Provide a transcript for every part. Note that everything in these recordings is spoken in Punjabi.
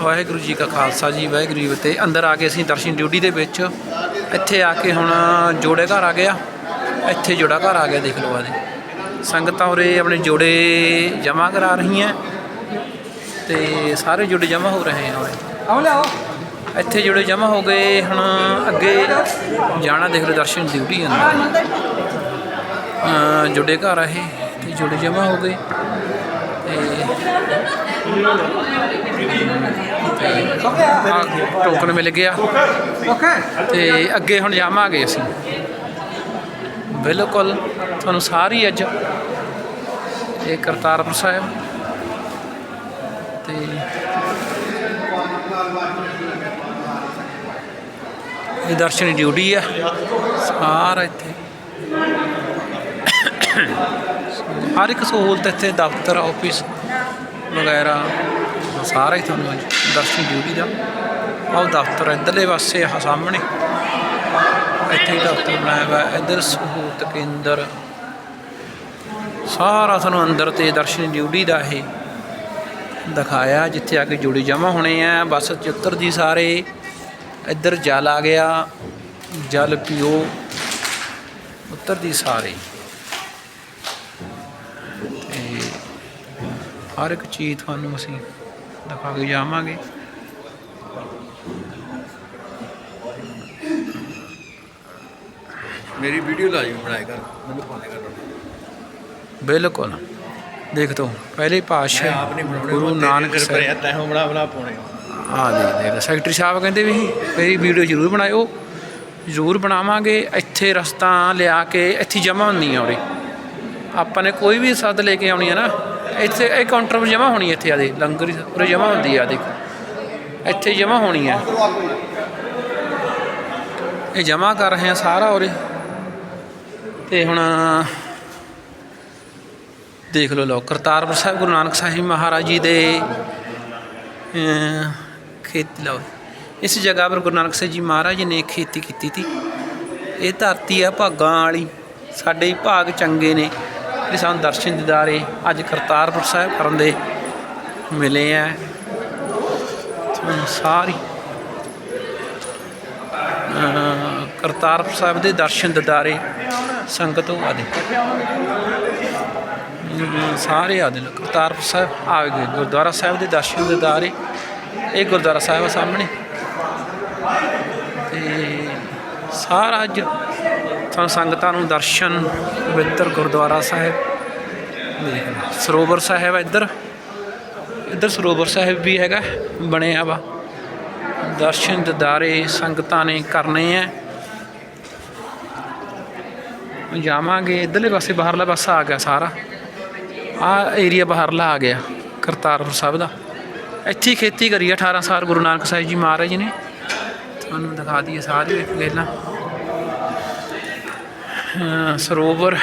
ਵਾਹਿਗੁਰੂ ਜੀ ਕਾ ਖਾਲਸਾ ਜੀ ਵਾਹਿਗੁਰੂ ਜੀ ਫਤਿਹ। ਅੰਦਰ ਆ ਕੇ ਅਸੀਂ ਦਰਸ਼ਨ ਡਿਊਟੀ ਦੇ ਵਿੱਚ। ਇੱਥੇ ਆ ਕੇ ਹੁਣ ਜੋੜੇ ਘਰ ਆ ਗਿਆ ਇੱਥੇ ਜੋੜਾ ਘਰ ਆ ਗਿਆ ਦੇਖ ਲਓ ਆਦੇ ਸੰਗਤਾਂ ਉਰੇ ਆਪਣੇ ਜੋੜੇ ਜਮ੍ਹਾਂ ਕਰਾ ਰਹੀਆਂ। ਤੇ ਸਾਰੇ ਜੋੜੇ ਜਮ੍ਹਾਂ ਹੋ ਰਹੇ ਆ। ਆਓ ਲਿਆਓ। ਇੱਥੇ ਜੋੜੇ ਜਮ੍ਹਾਂ ਹੋ ਗਏ ਹੁਣ ਅੱਗੇ ਜਾਣਾ ਦੇਖ ਲਓ ਦਰਸ਼ਨ ਡਿਊਟੀ ਅੰਦਰ। ਜੋੜੇ ਘਰ ਆ ਇਹ ਤੇ ਜੋੜੇ ਜਮ੍ਹਾਂ ਹੋ ਗਏ। ਤੇ ਆ ਟੋਕਨ ਮਿਲ ਗਿਆ। ਓਕੇ ਤੇ ਅੱਗੇ ਹੁਣ ਜਾਵਾਂਗੇ ਅਸੀਂ। ਬਿਲਕੁਲ, ਤੁਹਾਨੂੰ ਸਾਰੀ ਅੱਜ ਇਹ ਕਰਤਾਰਪੁਰ ਸਾਹਿਬ ਤੇ ਇਹ ਦਰਸ਼ਨੀ ਡਿਊਟੀ ਆ, ਸਾਰਾ ਇੱਥੇ। ਹਰ ਇੱਕ ਸਹੂਲਤ ਇੱਥੇ ਦਫ਼ਤਰ, ਆਫਿਸ ਵਗੈਰਾ, ਸਾਰਾ ਹੀ ਤੁਹਾਨੂੰ ਦਰਸ਼ਨ ਦਰਸ਼ਨੀ ਡਿਊਟੀ ਦਾ। ਆਹ ਦਫ਼ਤਰ, ਇੱਧਰਲੇ ਪਾਸੇ ਆ ਸਾਹਮਣੇ। ਇੱਥੇ ਦਫ਼ਤਰ ਬਣਾਇਆ ਹੋਇਆ, ਇੱਧਰ ਸਹੂਲਤ ਕੇਂਦਰ। ਸਾਰਾ ਤੁਹਾਨੂੰ ਅੰਦਰ ਤੇ ਦਰਸ਼ਨੀ ਡਿਊਟੀ ਦਾ ਇਹ ਦਿਖਾਇਆ, ਜਿੱਥੇ ਆ ਕੇ ਜੋੜੀ ਜਮਾ ਹੋਣੇ ਆ। ਬਸ ਚਿੱਤਰ ਦੀ ਸਾਰੇ ਇੱਧਰ ਜਲ ਆ ਗਿਆ, ਜਲ ਪੀਓ। ਉੱਤਰ ਦੀ ਸਾਰੇ। ਹਰ ਇੱਕ ਚੀਜ਼ ਤੁਹਾਨੂੰ ਅਸੀਂ ਦਿਖਾ ਕੇ ਜਾਵਾਂਗੇ। ਮੇਰੀ ਵੀਡੀਓ ਲਾ ਜੀ ਬਣਾਇਆ ਕਰ ਮੈਨੂੰ ਪਾਣੇ ਕਰ ਬਿਲਕੁਲ। ਦੇਖ ਤੋ ਪਹਿਲੇ ਪਾਤਸ਼ਾਹ ਗੁਰੂ ਨਾਨਕ ਸਾਹਿਬ ਤੈਂ ਬਣਾ ਬਣਾ ਪਾਉਣੇ ਆ। ਦੇਖ ਦੇਖ ਸੈਕਟਰੀ ਸਾਹਿਬ ਕਹਿੰਦੇ ਵੀ ਮੇਰੀ ਵੀਡੀਓ ਜ਼ਰੂਰ ਬਣਾਇਓ। ਜ਼ਰੂਰ ਬਣਾਵਾਂਗੇ ਇੱਥੇ ਰਸਤਾ ਲਿਆ ਕੇ ਇੱਥੇ ਜਮਾ ਹੁੰਦੀਆਂ ਉਰੇ। ਆਪਾਂ ਨੇ ਕੋਈ ਵੀ ਸੱਦ ਲੈ ਕੇ ਆਉਣੀ ਹੈ ਨਾ ਇੱਥੇ ਇਹ ਕਾਊਂਟਰ 'ਤੇ ਜਮ੍ਹਾਂ ਹੋਣੀ ਇੱਥੇ ਆ ਦੇ ਲੰਗਰ ਉਰੇ ਜਮ੍ਹਾਂ ਹੁੰਦੀ ਆ ਦੇਖ। ਇੱਥੇ ਜਮ੍ਹਾਂ ਹੋਣੀ ਹੈ ਇਹ ਜਮ੍ਹਾਂ ਕਰ ਰਹੇ ਆ ਸਾਰਾ ਉਰੇ। ਤੇ ਹੁਣ ਦੇਖ ਲਓ ਲੋ ਕਰਤਾਰਪੁਰ ਸਾਹਿਬ ਗੁਰੂ ਨਾਨਕ ਸਾਹਿਬ ਮਹਾਰਾਜ ਜੀ ਦੇ ਅਹ, ਖੇਤ ਲਓ। ਇਸ ਜਗ੍ਹਾ ਪਰ ਗੁਰੂ ਨਾਨਕ ਸਾਹਿਬ ਜੀ ਮਹਾਰਾਜ ਨੇ ਖੇਤੀ ਕੀਤੀ ਸੀ ਇਹ ਧਰਤੀ ਆ ਭਾਗਾਂ ਵਾਲੀ ਸਾਡੇ ਭਾਗ ਚੰਗੇ ਨੇ। ਕਿ ਸਾਨੂੰ ਦਰਸ਼ਨ ਦਿਦਾਰੇ ਅੱਜ ਕਰਤਾਰਪੁਰ ਸਾਹਿਬ ਕਰਨ ਦੇ ਮਿਲੇ ਆ। ਤੁਹਾਨੂੰ ਸਾਰੀ ਕਰਤਾਰਪੁਰ ਸਾਹਿਬ ਦੇ ਦਰਸ਼ਨ ਦਿਦਾਰੇ ਸੰਗਤ ਹੋ ਆਦੇ ਸਾਰੇ ਆਦੇ ਕਰਤਾਰਪੁਰ ਸਾਹਿਬ ਆ ਗਏ ਗੁਰਦੁਆਰਾ ਸਾਹਿਬ ਦੇ ਦਰਸ਼ਨ ਦਿਦਾਰੇ, ਇਹ ਗੁਰਦੁਆਰਾ ਸਾਹਿਬ ਸਾਹਮਣੇ। ਤੇ ਸਾਰਾ ਅੱਜ ਤੁਹਾਨੂੰ ਸੰਗਤਾਂ ਨੂੰ ਦਰਸ਼ਨ, ਪਵਿੱਤਰ ਗੁਰਦੁਆਰਾ ਸਾਹਿਬ, ਦੇਖ ਸਰੋਵਰ ਸਾਹਿਬ ਇੱਧਰ। ਇੱਧਰ ਸਰੋਵਰ ਸਾਹਿਬ ਵੀ ਹੈਗਾ, ਬਣਿਆ ਵਾ। ਦਰਸ਼ਨ ਦਿਦਾਰੇ ਸੰਗਤਾਂ ਨੇ ਕਰਨੇ ਆ। ਜਾਵਾਂਗੇ, ਇਧਰਲੇ ਪਾਸੇ, ਬਾਹਰਲਾ ਪਾਸਾ ਆ ਗਿਆ ਸਾਰਾ। ਆ ਏਰੀਆ ਬਾਹਰਲਾ ਆ ਗਿਆ, ਕਰਤਾਰਪੁਰ ਸਾਹਿਬ ਦਾ। ਇੱਥੇ ਖੇਤੀ ਕਰੀ ਆ 18 ਸਾਲ ਗੁਰੂ ਨਾਨਕ ਸਾਹਿਬ ਜੀ ਮਹਾਰਾਜ ਨੇ। ਤੁਹਾਨੂੰ ਦਿਖਾ ਦਈਏ ਸਾਰੀ ਵੇਖ ਸਰੋਵਰ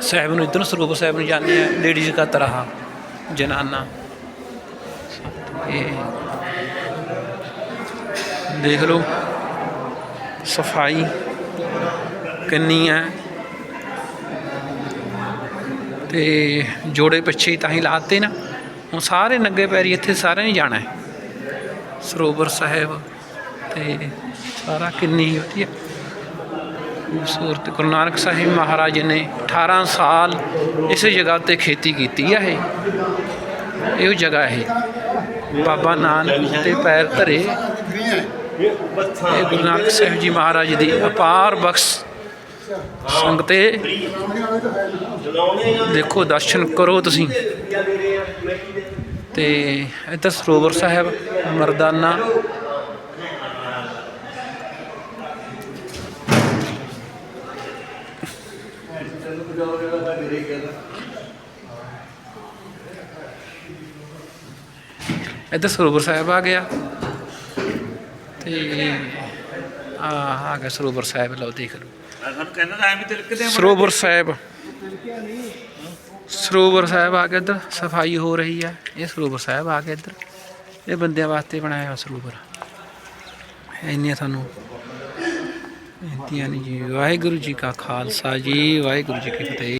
ਸਾਹਿਬ ਨੂੰ, ਇਧਰ ਸਰੋਵਰ ਸਾਹਿਬ ਨੂੰ ਜਾਂਦੇ ਆ ਲੇਡੀਜ਼ ਦਾ ਤਰ੍ਹਾਂ ਜਨਾਨਾ। ਇਹ ਦੇਖ ਲਓ, ਸਫ਼ਾਈ ਕਿੰਨੀ ਹੈ। ਤੇ ਜੋੜੇ ਪਿੱਛੇ ਤਾਂ ਹੀ ਲਾਤੇ ਨਾ, ਹੁਣ ਸਾਰੇ ਨੰਗੇ ਪੈਰੀ ਇੱਥੇ ਸਾਰਿਆਂ ਨੇ ਜਾਣਾ ਹੈ। ਸਰੋਵਰ ਸਾਹਿਬ ਤੇ ਸਾਰਾ ਕਿੰਨੀ ਵਧੀਆ। ਖੂਬਸੂਰਤ ਗੁਰੂ ਨਾਨਕ ਸਾਹਿਬ ਮਹਾਰਾਜ ਨੇ 18 ਸਾਲ ਇਸ ਜਗ੍ਹਾ ਤੇ ਖੇਤੀ ਕੀਤੀ ਆ ਇਹ। ਇਹੋ ਜਗ੍ਹਾ ਹੈ ਬਾਬਾ ਨਾਨਕ ਤੇ ਪੈਰ ਧਰੇ। ਇਹ ਗੁਰੂ ਨਾਨਕ ਸਾਹਿਬ ਜੀ ਮਹਾਰਾਜ ਦੀ ਅਪਾਰ ਬਖਸ਼ ਸੰਗਤੇ ਦੇਖੋ, ਦਰਸ਼ਨ ਕਰੋ ਤੁਸੀਂ। ਤੇ ਇੱਧਰ ਸਰੋਵਰ ਸਾਹਿਬ, ਮਰਦਾਨਾ ਇੱਧਰ ਸਰੋਵਰ ਸਾਹਿਬ ਆ ਗਿਆ। ਤੇ ਆ ਆ ਗਿਆ ਸਰੋਵਰ ਸਾਹਿਬ ਲਓ ਦੇਖ ਲਓ। ਸਾਨੂੰ ਕਹਿੰਦਾ ਤਾਂ ਐਂ ਵੀ ਤਿਲਕਦੇ ਸਰੋਵਰ ਸਾਹਿਬ। ਸਰੋਵਰ ਸਾਹਿਬ ਆ ਕੇ ਇੱਧਰ ਸਫ਼ਾਈ ਹੋ ਰਹੀ ਹੈ ਇਹ ਸਰੋਵਰ ਸਾਹਿਬ ਆ ਕੇ ਇੱਧਰ। ਇਹ ਬੰਦਿਆਂ ਵਾਸਤੇ ਬਣਾਇਆ ਹੋਇਆ ਸਰੋਵਰ ਇੰਨੀਆਂ ਤੁਹਾਨੂੰ ਬੇਨਤੀਆਂ ਨੇ ਜੀ। ਵਾਹਿਗੁਰੂ ਜੀ ਕਾ ਖਾਲਸਾ ਜੀ ਵਾਹਿਗੁਰੂ ਜੀ ਕੀ ਫਤਿਹ।